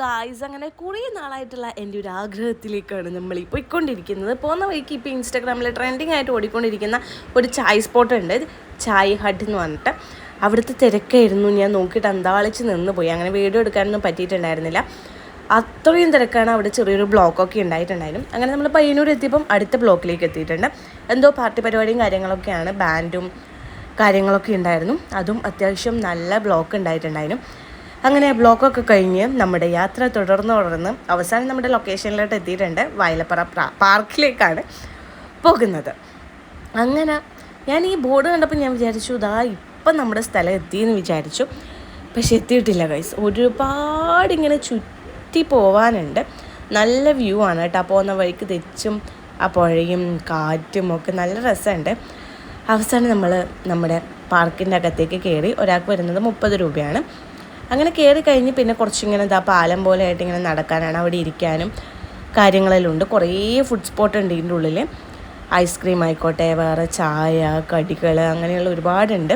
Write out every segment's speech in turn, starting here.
Guys അങ്ങനെ കുറേ നാളായിട്ടുള്ള എന്റെ ഒരു ആഗ്രഹത്തിലേക്കാണ് നമ്മൾ ഈ പോയിക്കൊണ്ടിരിക്കുന്നത്. പോകുന്ന വഴിക്ക് ഇപ്പോൾ ഇൻസ്റ്റാഗ്രാമിൽ ട്രെൻഡിങ് ആയിട്ട് ഓടിക്കൊണ്ടിരിക്കുന്ന ഒരു ചായ് സ്പോട്ട് ഉണ്ട്. ചായ് ഹട്ട് എന്ന് പറഞ്ഞിട്ട് അവിടുത്തെ തിരക്കായിരുന്നു. ഞാൻ നോക്കിയിട്ട് അന്താളിച്ച് നിന്ന് പോയി. അങ്ങനെ വീഡിയോ എടുക്കാനൊന്നും പറ്റിയിട്ടുണ്ടായിരുന്നില്ല. അത്രയും തിരക്കാണ് അവിടെ ചെറിയൊരു ബ്ലോക്കൊക്കെ ഉണ്ടായിട്ടുണ്ടായിരുന്നു. അങ്ങനെ നമ്മൾ പയ്യന്നൂർ എത്തിയപ്പം അടുത്ത ബ്ലോക്കിലേക്ക് എത്തിയിട്ടുണ്ട്. എന്തോ പാർട്ടി പരിപാടിയും കാര്യങ്ങളൊക്കെയാണ് ബാൻഡും കാര്യങ്ങളൊക്കെ ഉണ്ടായിരുന്നു. അതും അത്യാവശ്യം നല്ല ബ്ലോക്ക് ഉണ്ടായിട്ടുണ്ടായിരുന്നു. അങ്ങനെ ബ്ലോക്കൊക്കെ കഴിഞ്ഞ് നമ്മുടെ യാത്ര തുടർന്ന് തുടർന്ന് അവസാനം നമ്മുടെ ലൊക്കേഷനിലോട്ട് എത്തിയിട്ടുണ്ട് വയലപ്പുറ പാർക്കിലേക്കാണ് പോകുന്നത്. അങ്ങനെ ഞാൻ ഈ ബോർഡ് കണ്ടപ്പോൾ ഞാൻ വിചാരിച്ചു ഇതാ ഇപ്പം നമ്മുടെ സ്ഥലം എത്തിയെന്ന് വിചാരിച്ചു. പക്ഷെ എത്തിയിട്ടില്ല ഗൈസ് ഒരുപാട് ഇങ്ങനെ ചുറ്റി പോവാനുണ്ട്. നല്ല വ്യൂ ആണ് കേട്ടോ. പോകുന്ന വഴിക്ക് തെച്ചും ആ പുഴയും കാറ്റും ഒക്കെ നല്ല രസമുണ്ട്. അവസാനം നമ്മൾ നമ്മുടെ പാർക്കിന്റെ അകത്തേക്ക് കയറി ഒരാൾക്ക് വരുന്നത് മുപ്പത് രൂപയാണ്. അങ്ങനെ കയറി കഴിഞ്ഞ് പിന്നെ കുറച്ചിങ്ങനെ ഇതാ പാലം പോലെ ആയിട്ട് ഇങ്ങനെ നടക്കാനാണ് അവിടെ ഇരിക്കാനും കാര്യങ്ങളെല്ലാം ഉണ്ട്. കുറേ ഫുഡ് സ്പോട്ട് ഉണ്ട് ഇതിന്റെ ഉള്ളിൽ ഐസ്ക്രീം ആയിക്കോട്ടെ വേറെ ചായ കടികൾ അങ്ങനെയുള്ള ഒരുപാടുണ്ട്.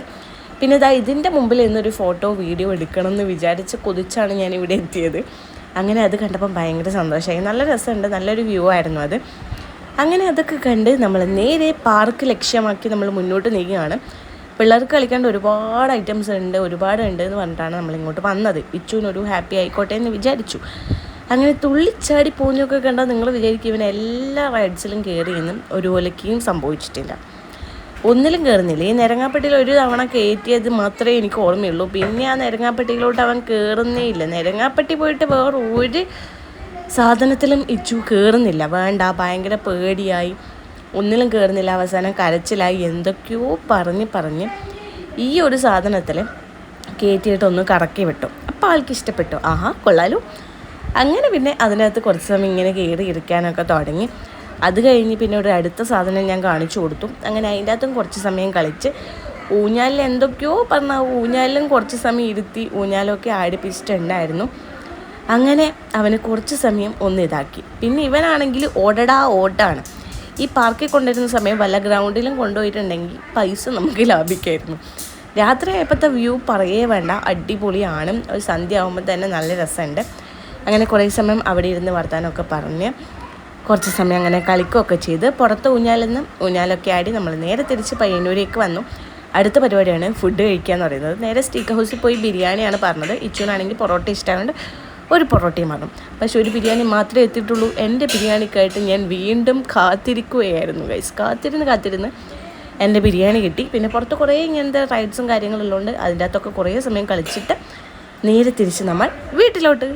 പിന്നെ ഇതാ ഇതിന്റെ മുമ്പിൽ ഇന്നൊരു ഫോട്ടോ വീഡിയോ എടുക്കണം എന്ന് വിചാരിച്ച് കൊതിച്ചാണ് ഞാൻ ഇവിടെ എത്തിയത്. അങ്ങനെ അത് കണ്ടപ്പം ഭയങ്കര സന്തോഷമായി. നല്ല രസമുണ്ട് നല്ലൊരു വ്യൂ ആയിരുന്നു അത്. അങ്ങനെ അതൊക്കെ കണ്ട് നമ്മൾ നേരെ പാർക്ക് ലക്ഷ്യമാക്കി നമ്മൾ മുന്നോട്ട് നീങ്ങുകയാണ്. പിള്ളേർക്ക് കളിക്കേണ്ട ഒരുപാട് ഐറ്റംസ് ഉണ്ട് ഒരുപാട് ഉണ്ട് എന്ന് പറഞ്ഞിട്ടാണ് നമ്മൾ ഇങ്ങോട്ട് വന്നത് ഇച്ചുവിനൊരു ഹാപ്പി ആയിക്കോട്ടെ എന്ന് വിചാരിച്ചു. അങ്ങനെ തുള്ളിച്ചാടി പൂഞ്ഞൊക്കെ കണ്ടാൽ നിങ്ങൾ വിചാരിക്കും ഇവൻ എല്ലാ റൈഡ്സിലും കയറിയെന്നും ഒരു സംഭവിച്ചിട്ടില്ല. ഒന്നിലും കയറുന്നില്ല ഈ നിരങ്ങാപ്പെട്ടിയിൽ ഒരു തവണ കയറ്റിയത് മാത്രമേ എനിക്ക് ഓർമ്മയുള്ളൂ. പിന്നെ ആ നിരങ്ങാപ്പെട്ടിയിലോട്ട് അവൻ കയറുന്നേ ഇല്ല. നിരങ്ങാപ്പെട്ടി പോയിട്ട് വേറെ ഒരു സാധനത്തിലും ഇച്ചു കയറുന്നില്ല വേണ്ട ഭയങ്കര പേടിയായി. ഒന്നിലും കയറുന്നില്ല അവസാനം കരച്ചിലായി എന്തൊക്കെയോ പറഞ്ഞ് പറഞ്ഞ് ഈ ഒരു സാധനത്തിൽ കയറ്റിയിട്ടൊന്ന് കറക്കി വിട്ടു. അപ്പോൾ ആൾക്ക് ഇഷ്ടപ്പെട്ടു. ആഹാ കൊള്ളാലോ. അങ്ങനെ പിന്നെ അതിനകത്ത് കുറച്ച് സമയം ഇങ്ങനെ കയറി ഇരിക്കാനൊക്കെ തുടങ്ങി. അത് കഴിഞ്ഞ് പിന്നെ ഒരു അടുത്ത സാധനം ഞാൻ കാണിച്ചു കൊടുത്തു. അങ്ങനെ അതിന്റെ അകത്തും കുറച്ച് സമയം കളിച്ച് ഊഞ്ഞാലിൽ എന്തൊക്കെയോ പറഞ്ഞ ഊഞ്ഞാലിലും കുറച്ച് സമയം ഇരുത്തി ഊഞ്ഞാലൊക്കെ ആടിപ്പിച്ചിട്ടുണ്ടായിരുന്നു അങ്ങനെ അവന് കുറച്ച് സമയം ഒന്ന് ഇതാക്കി. പിന്നെ ഇവനാണെങ്കിൽ ഓടടാ ഓട്ടാണ്. ഈ പാർക്കിൽ കൊണ്ടുവരുന്ന സമയം വല്ല ഗ്രൗണ്ടിലും കൊണ്ടുപോയിട്ടുണ്ടെങ്കിൽ പൈസ നമുക്ക് ലാഭിക്കായിരുന്നു. രാത്രി ആയപ്പോഴത്തെ വ്യൂ പറയേ വേണ്ട അടിപൊളിയാണ്. ഒരു സന്ധ്യ ആകുമ്പോൾ തന്നെ നല്ല രസമുണ്ട്. അങ്ങനെ കുറേ സമയം അവിടെ ഇരുന്ന് വർത്താനമൊക്കെ പറഞ്ഞ് കുറച്ച് സമയം അങ്ങനെ കളിക്കുകയൊക്കെ ചെയ്ത് പുറത്ത് ഊഞ്ഞാലിൽ നിന്ന് ഊഞ്ഞാലൊക്കെ ആടി നമ്മൾ നേരെ തിരിച്ച് പയ്യന്നൂരേക്ക് വന്നു. അടുത്ത പരിപാടിയാണ് ഫുഡ് കഴിക്കുക എന്ന് പറയുന്നത്. നേരെ സ്റ്റീക്ക് ഹൗസിൽ പോയി ബിരിയാണിയാണ് പറഞ്ഞത്. ഇച്ചുവിനാണെങ്കിൽ പൊറോട്ട ഇഷ്ടമായതുകൊണ്ട് ഒരു പൊറോട്ടയും വേണം പക്ഷെ ഒരു ബിരിയാണി മാത്രമേ എത്തിയിട്ടുള്ളൂ. എന്റെ ബിരിയാണിക്കായിട്ട് ഞാൻ വീണ്ടും കാത്തിരിക്കുകയായിരുന്നു ഗൈസ് കാത്തിരുന്ന് കാത്തിരുന്ന് എന്റെ ബിരിയാണി കിട്ടി. പിന്നെ പുറത്ത് കുറേ ഇങ്ങനത്തെ റൈഡ്സും കാര്യങ്ങളും ഉണ്ട് അതിന്റെ അകത്തൊക്കെ കുറേ സമയം കളിച്ചിട്ട് നേരെ തിരിച്ച് നമ്മൾ വീട്ടിലോട്ട്